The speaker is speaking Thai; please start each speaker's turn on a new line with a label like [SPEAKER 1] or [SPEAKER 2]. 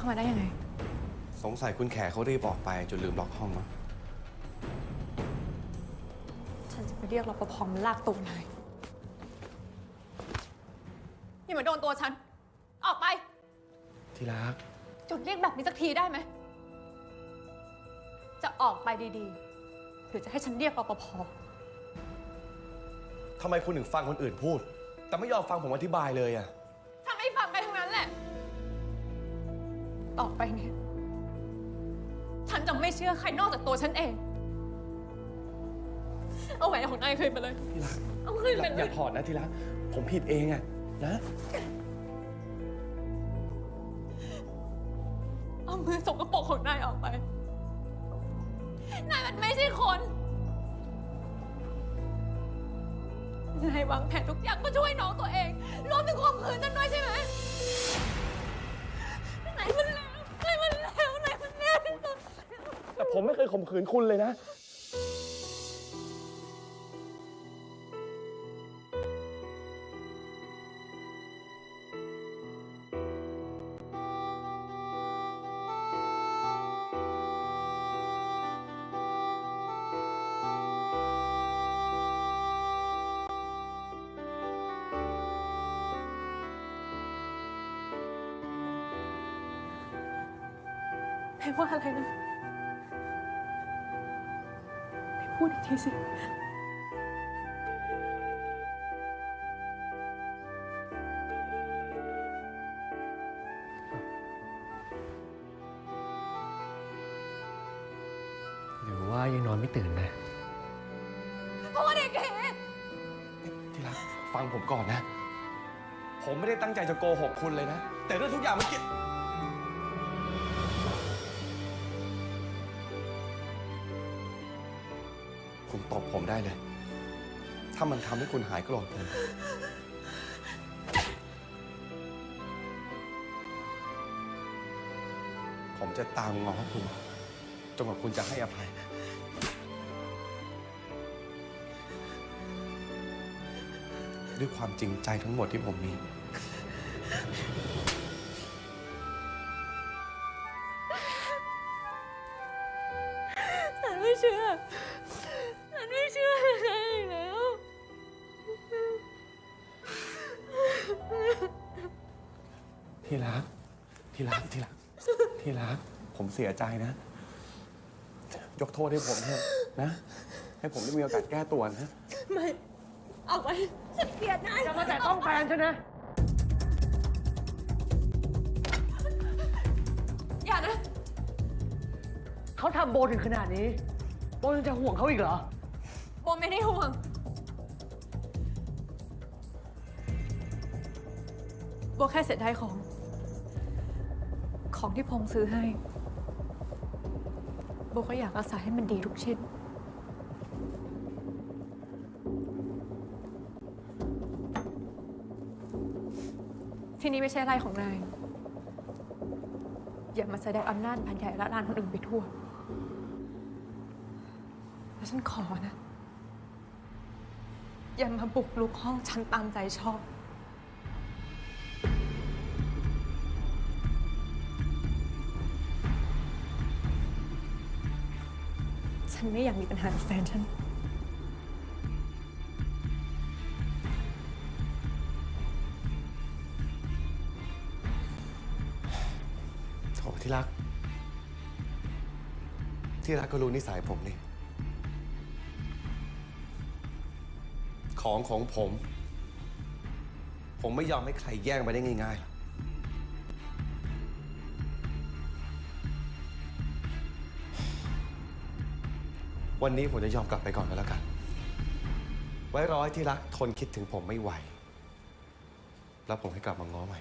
[SPEAKER 1] เข้ามาได้ยังไง
[SPEAKER 2] สงสัยคุณแขเขารีบออกไปจนลืมล็อกห้องมั้ง
[SPEAKER 1] ฉันจะไปเรียกรปภมาลากตัวนายอย่ามาโดนตัวฉัน ออกไป
[SPEAKER 2] ที่รัก
[SPEAKER 1] จุดเรียกแบบนี้สักทีได้ไหม จะออกไปดีๆ หรือจะให้ฉันเรียกรปภ
[SPEAKER 2] ทำไมคุณถึงฟังคนอื่นพูด แต่ไม่ยอมฟังผมอธิบายเลยอะ
[SPEAKER 1] ต่อไปเนี่ย ฉันจะไม่เชื่อใครนอกจากตัวฉันเอง เอาแหวนของนายคืนไปเลย
[SPEAKER 2] ที่รัก
[SPEAKER 1] เอาคืนไป
[SPEAKER 2] อย่า
[SPEAKER 1] เล
[SPEAKER 2] อย่ายถอดนะที่รัก ผมผิดเองอะนะ
[SPEAKER 1] เอามือสกปรกของนายออกไป นายมันไม่ใช่คน นายวางแผนทุกอย่างก็ช่วยน้องตัวเอง รวมถึงข่มขืนฉันด้วยใช่ไหมนาย
[SPEAKER 2] ข่มขืนคุณเลยนะ
[SPEAKER 1] นายว่าอะไรนะ พูดอีกทีสิ
[SPEAKER 3] หรือว่ายังนอนไม่ตื่นนะ
[SPEAKER 1] พูดอีกที
[SPEAKER 2] ที่รักฟังผมก่อนนะ ผมไม่ได้ตั้งใจจะโกหกคุณเลยนะ แต่เรื่องทุกอย่างมันเกี่ยว คุณตบผมได้เลย ถ้ามันทำให้คุณหายโกรธผม ผมจะตามง้อคุณจนกว่าคุณจะให้อภัย ด้วยความจริงใจทั้งหมดที่ผมมี ที่รัก ที่รัก ที่รัก ที่รัก ผมเสียใจนะ ยกโทษให้ผมเถอะนะ ให้ผมได้มีโอกาสแก้ตัวนะ
[SPEAKER 1] ไม่ออกไปฉันเกลียดนาย
[SPEAKER 3] จะมาแต่ต้องแฟนฉันนะ
[SPEAKER 1] อย่านะ
[SPEAKER 3] เขาทำโบถึงขนาดนี้ โบยังจะห่วงเขาอีกเหรอ
[SPEAKER 1] โบไม่ได้ห่วง โบแค่เสียดายของ ของที่พงษ์ซื้อให้โบก็อยากรักษาให้มันดีทุกชิ้น ที่นี่ไม่ใช่ไร่ของนาย อย่ามาแสดงอำนาจพันใหญ่ละลานคนอื่นไปทั่ว แล้วฉันขอนะ อย่ามาบุกลุกห้องฉันตามใจชอบ ฉันไม่อยากมีปัญหากับแฟนฉัน
[SPEAKER 2] โถที่รัก ที่รักก็รู้นิสัยผมนี่ ของของผม ผมไม่ยอมให้ใครแย่งไปได้ง่ายๆหรอก วันนี้ผมจะยอมกลับไปก่อนก็แล้วกัน ไว้ร้อยที่รักทนคิดถึงผมไม่ไหว แล้วผมให้กลับมาง้อใหม่